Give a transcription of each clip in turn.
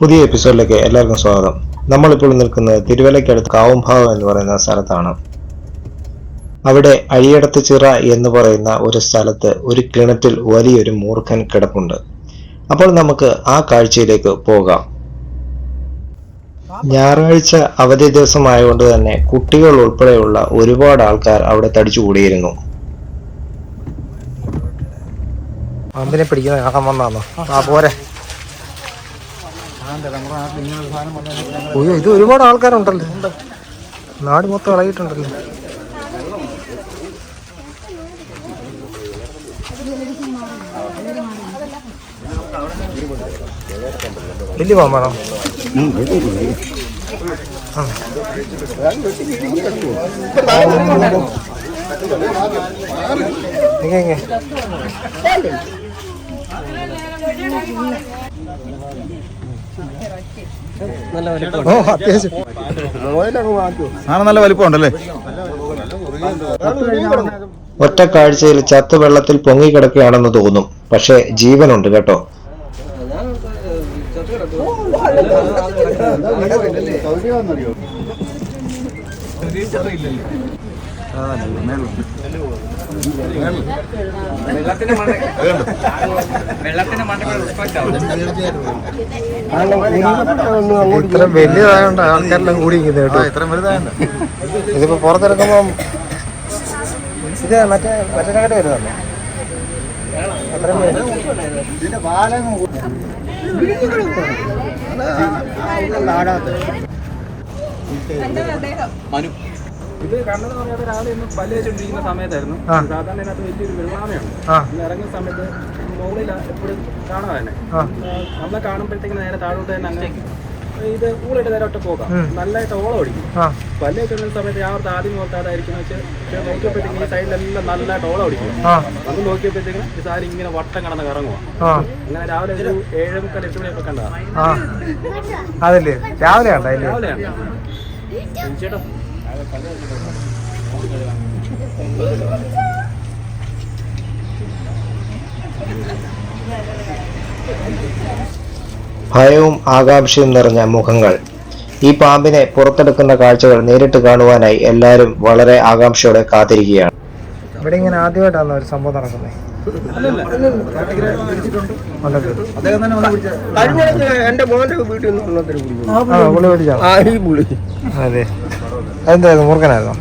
പുതിയ എപ്പിസോഡിലേക്ക് എല്ലാവർക്കും സ്വാഗതം. നമ്മളിപ്പോൾ നിൽക്കുന്നത് തിരുവല്ലയ്ക്കടുത്ത് കാവുംഭാവം എന്ന് പറയുന്ന സ്ഥലത്താണ്. അവിടെ അഴിയടത്ത് ചിറ എന്ന് പറയുന്ന ഒരു സ്ഥലത്ത് ഒരു കിണറ്റിൽ വലിയൊരു മൂർഖൻ കിടപ്പുണ്ട്. അപ്പോൾ നമുക്ക് ആ കാഴ്ചയിലേക്ക് പോകാം. ഞായറാഴ്ച അവധി ദിവസമായതുകൊണ്ട് തന്നെ കുട്ടികൾ ഉൾപ്പെടെയുള്ള ഒരുപാട് ആൾക്കാർ അവിടെ തടിച്ചു കൂടിയിരുന്നു പാമ്പിനെ പിടിക്കുന്ന കാണാൻ വന്നാന്നോ ആ പോരെ. അയ്യോ ഇത് ഒരുപാട് ആൾക്കാരുണ്ടല്ലോ നാട് മൊത്തം ഇളകിയിട്ടുണ്ടല്ലോ വലിയ പാമ്പാണോ. ഇങ്ങ് ഇങ്ങ്. ഓ അത്യാവശ്യം. സാധനം നല്ല വലിപ്പമുണ്ടല്ലേ? ഒറ്റ കാഴ്ചയിൽ ചത്ത് വെള്ളത്തിൽ പൊങ്ങിക്കിടക്കുകയാണെന്ന് തോന്നും. പക്ഷേ ജീവനുണ്ട് കേട്ടോ. ഇത്ര വലിയതായോണ്ട് ആൾക്കാരെല്ലാം കൂടി കേട്ടോ ഇത്രയും വലുതായോണ്ട് ഇതിപ്പോ പുറത്തിറക്കുമ്പോ ഇത് മറ്റേ മറ്റേ കട വരുന്നല്ലോ അത്രയും പേര്. ഇത് കണ്ടെന്ന് പറയാതെ രാവിലെ ഇന്ന് പല്ല് വെച്ചോണ്ടിരിക്കുന്ന സമയത്തായിരുന്നു. സാധാരണ ഇതിനകത്ത് വലിയൊരു വെള്ളാമയാണ് ഇന്ന് ഇറങ്ങിയ സമയത്ത് മുകളിൽ എപ്പോഴും കാണാൻ തന്നെ നമ്മളെ കാണുമ്പോഴത്തേക്ക് നേരെ താഴോട്ട് തന്നെ അങ്ങനെ ഇത് ഊളിട്ട് നേരെ ഒറ്റ പോകാം. നല്ലതായിട്ട് ഓളം ഓടിക്കും പല്ല് സമയത്ത് ഞാൻ ഓർത്ത് ആദ്യം ഓർത്താതായിരിക്കും വെച്ച് പക്ഷേ നോക്കിയപ്പോഴത്തേക്കും ഈ സൈഡിലെല്ലാം നല്ലതായിട്ട് ഓളം ഓടിക്കും അന്ന് നോക്കിയപ്പോഴത്തേക്കും ഈ സാരി ഇങ്ങനെ വട്ടം കടന്ന് കറങ്ങുക അങ്ങനെ രാവിലെ ഒരു ഏഴ് മുക്കാൽ എട്ട് മണിയൊക്കെ കണ്ടതാണ് ആ. അതല്ലേ? രാവിലെ രാവിലെയാണ് ചേട്ടാ. ഭയവും ആകാംക്ഷയും നിറഞ്ഞ മുഖങ്ങൾ. ഈ പാമ്പിനെ പുറത്തെടുക്കുന്ന കാഴ്ചകൾ നേരിട്ട് കാണുവാനായി എല്ലാവരും വളരെ ആകാംക്ഷയോടെ കാത്തിരിക്കുകയാണ്. ഇവിടെ ഇങ്ങനെ ആദ്യമായിട്ടാണ് ഒരു സംഭവം നടക്കുന്നത്. അദ്ദേഹം തന്നെ വന്ന് പിടിച്ച എന്റെ മോന്റെ വീട്ടിൽ നിന്ന് അതെ. അതെന്തായിരുന്നു? മൂർഖനായിരുന്നോ?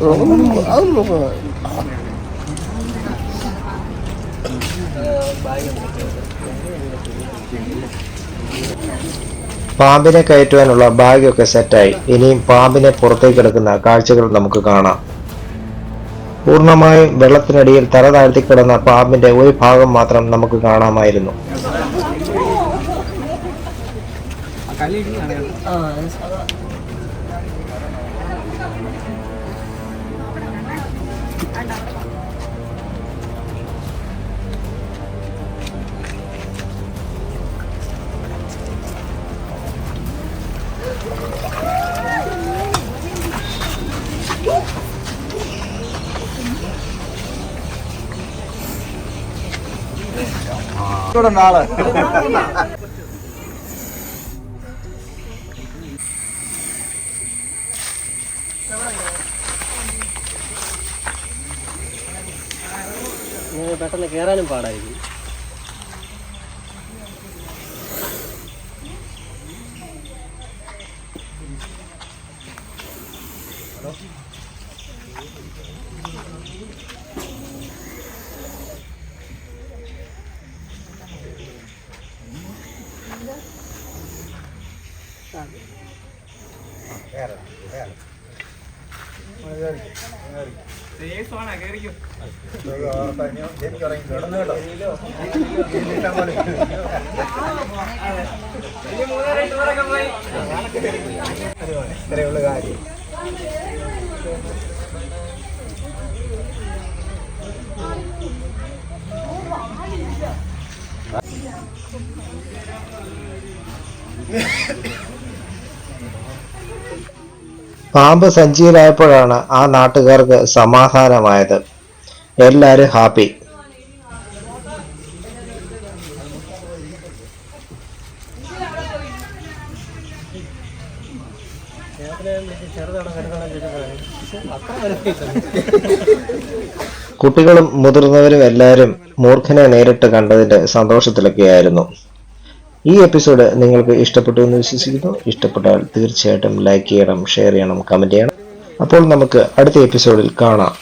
പാമ്പിനെ കയറ്റുവാനുള്ള ബാഗൊക്കെ സെറ്റായി ഇനിയും പാമ്പിനെ പുറത്തേക്ക് എടുക്കുന്ന കാഴ്ചകൾ നമുക്ക് കാണാം. പൂർണമായും വെള്ളത്തിനടിയിൽ തല താഴ്ത്തിക്കിടന്ന പാമ്പിന്റെ ഒരു ഭാഗം മാത്രം നമുക്ക് കാണാമായിരുന്നു. ഇവിടെ നാളെ. പെട്ടെന്ന് കേറാനും പാടായിരിക്കും. ഇത്രയുള്ള കാര്യം Yeah. പാമ്പ് സഞ്ചിയിലായപ്പോഴാണ് ആ നാട്ടുകാർക്ക് സമാധാനമായത്. എല്ലാവരും ഹാപ്പി. കുട്ടികളും മുതിർന്നവരും എല്ലാവരും മൂർഖനെ നേരിട്ട് കണ്ടതിന്റെ സന്തോഷത്തിലൊക്കെയായിരുന്നു. ഈ എപ്പിസോഡ് നിങ്ങൾക്ക് ഇഷ്ടപ്പെട്ടു എന്ന് വിശ്വസിക്കുന്നു. ഇഷ്ടപ്പെട്ടാൽ തീർച്ചയായിട്ടും ലൈക്ക് ചെയ്യണം ഷെയർ ചെയ്യണം കമന്റ് ചെയ്യണം. അപ്പോൾ നമുക്ക് അടുത്ത എപ്പിസോഡിൽ കാണാം.